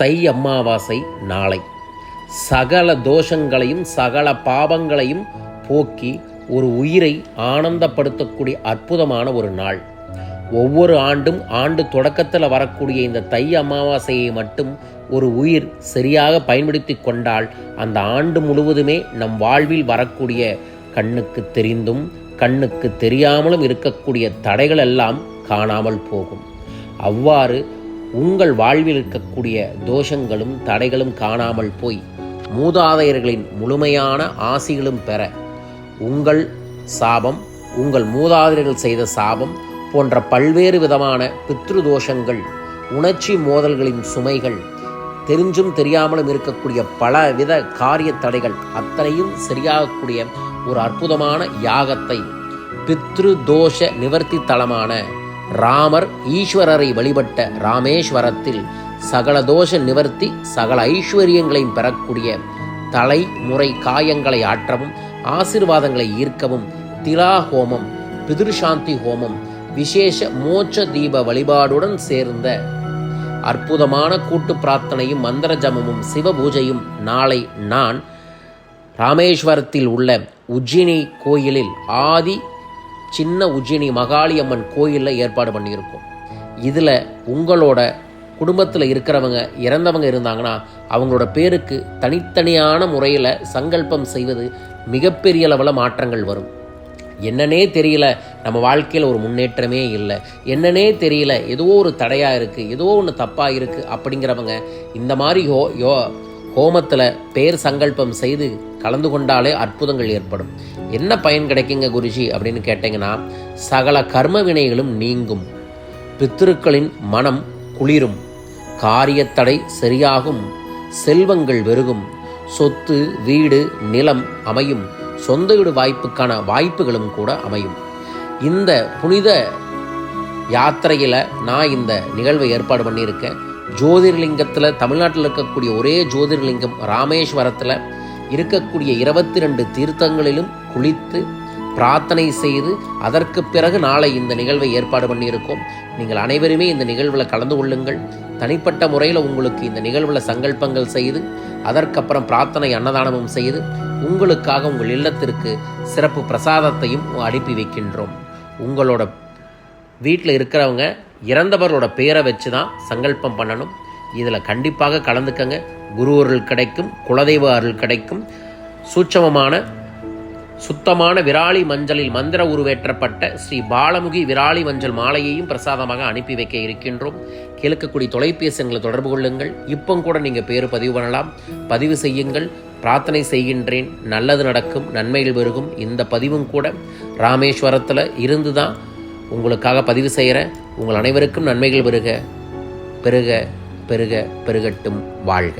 தை அமாவாசை நாளை. சகல தோஷங்களையும் சகல பாவங்களையும் போக்கி ஒரு உயிரை ஆனந்தப்படுத்தக்கூடிய அற்புதமான ஒரு நாள். ஒவ்வொரு ஆண்டும் ஆண்டு தொடக்கத்தில் வரக்கூடிய இந்த தை அமாவாசையை மட்டும் ஒரு உயிர் சரியாக பயன்படுத்தி கொண்டால் அந்த ஆண்டு முழுவதுமே நம் வாழ்வில் வரக்கூடிய கண்ணுக்கு தெரிந்தும் கண்ணுக்கு தெரியாமலும் இருக்கக்கூடிய தடைகள் எல்லாம் காணாமல் போகும். அவ்வாறு உங்கள் வாழ்வில் இருக்கக்கூடிய தோஷங்களும் தடைகளும் காணாமல் போய் மூதாதையர்களின் முழுமையான ஆசிகளும் பெற உங்கள் சாபம் உங்கள் மூதாதையர்கள் செய்த சாபம் போன்ற பல்வேறு விதமான பித்ரு தோஷங்கள் உணர்ச்சி மோதல்களின் சுமைகள் தெரிஞ்சும் தெரியாமலும் இருக்கக்கூடிய பல வித காரிய தடைகள் அத்தனையும் சரியாகக்கூடிய ஒரு அற்புதமான யாகத்தை பித்ரு தோஷ நிவர்த்தி தளமான ராமர் ஈஸ்வரரை வழிபட்ட ராமேஸ்வரத்தில் சகல தோஷ நிவர்த்தி சகல ஐஸ்வர்யங்களையும் பெறக்கூடிய தலைமுறை காயங்களை ஆற்றவும் ஆசிர்வாதங்களை ஈர்க்கவும் திலா ஹோமம் பிதிருசாந்தி ஹோமம் விசேஷ மோட்ச தீப வழிபாடுடன் சேர்ந்த அற்புதமான கூட்டு பிரார்த்தனையும் மந்திர ஜபமும் சிவ பூஜையும் நாளை நான் ராமேஸ்வரத்தில் உள்ள உஜ்ஜினி கோயிலில் ஆதி சின்ன உஜ்ஜினி மகாளியம்மன் கோயிலில் ஏற்பாடு பண்ணியிருக்கோம். இதில் உங்களோட குடும்பத்தில் இருக்கிறவங்க இறந்தவங்க இருந்தாங்கன்னா அவங்களோட பேருக்கு தனித்தனியான முறையில் சங்கல்பம் செய்வது மிகப்பெரிய அளவில் மாற்றங்கள் வரும். என்னன்னே தெரியல நம்ம வாழ்க்கையில் ஒரு முன்னேற்றமே இல்லை. என்னன்னே தெரியல ஏதோ ஒரு தடையாக இருக்குது ஏதோ ஒன்று தப்பாக இருக்குது அப்படிங்கிறவங்க இந்த மாதிரி யோ யோ ஹோமத்தில் பேர் சங்கல்பம் செய்து கலந்து கொண்டாலே அற்புதங்கள் ஏற்படும். என்ன பயன் கிடைக்குங்க குருஜி? அப்படின்னு கேட்டிங்கன்னா சகல கர்ம வினைகளும் நீங்கும். பித்திருக்களின் மனம் குளிரும். காரியத்தடை சரியாகும். செல்வங்கள் வெறுகும் சொத்து வீடு நிலம் அமையும். சொந்த வீடு வாய்ப்புக்கான வாய்ப்புகளும் கூட அமையும். இந்த புனித யாத்திரையில் நான் இந்த நிகழ்வை ஏற்பாடு பண்ணியிருக்கேன். ஜோதிர்லிங்கத்தில் தமிழ்நாட்டில் இருக்கக்கூடிய ஒரே ஜோதிர்லிங்கம் ராமேஸ்வரத்தில் இருக்கக்கூடிய இருபத்தி ரெண்டு தீர்த்தங்களிலும் குளித்து பிரார்த்தனை செய்து அதற்கு பிறகு நாளை இந்த நிகழ்வை ஏற்பாடு பண்ணியிருக்கோம். நீங்கள் அனைவருமே இந்த நிகழ்வில் கலந்து கொள்ளுங்கள். தனிப்பட்ட முறையில் உங்களுக்கு இந்த நிகழ்வில் சங்கல்பங்கள் செய்து அதற்கப்புறம் பிரார்த்தனை அன்னதானமும் செய்து உங்களுக்காக உங்கள் இல்லத்திற்கு சிறப்பு பிரசாதத்தையும் அனுப்பி வைக்கின்றோம். உங்களோட வீட்டில் இருக்கிறவங்க இறந்தவர்களோட பேரை வச்சு தான் சங்கல்பம் பண்ணணும். இதில் கண்டிப்பாக கலந்துக்கங்க. குரு அருள் கிடைக்கும் குலதெய்வ அருள் கிடைக்கும். சூட்சமமான சுத்தமான விராலி மஞ்சளில் மந்திர உருவேற்றப்பட்ட ஸ்ரீ பாலமுகி விராலி மஞ்சள் மாலையையும் பிரசாதமாக அனுப்பி வைக்க இருக்கின்றோம். கிழக்கக்கூடிய தொலைபேசி எங்களை தொடர்பு கொள்ளுங்கள். இப்போ கூட நீங்கள் பேர் பதிவு பண்ணலாம். பதிவு செய்யுங்கள். பிரார்த்தனை செய்கின்றேன். நல்லது நடக்கும். நன்மைகள் பெருகும். இந்த பதிவும் கூட ராமேஸ்வரத்தில் இருந்து தான் உங்களுக்காக பதிவு செய்கிறேன் உங்கள் அனைவருக்கும் நன்மைகள் பெருக பெருக பெருக பெருகட்டும் வாழ்க.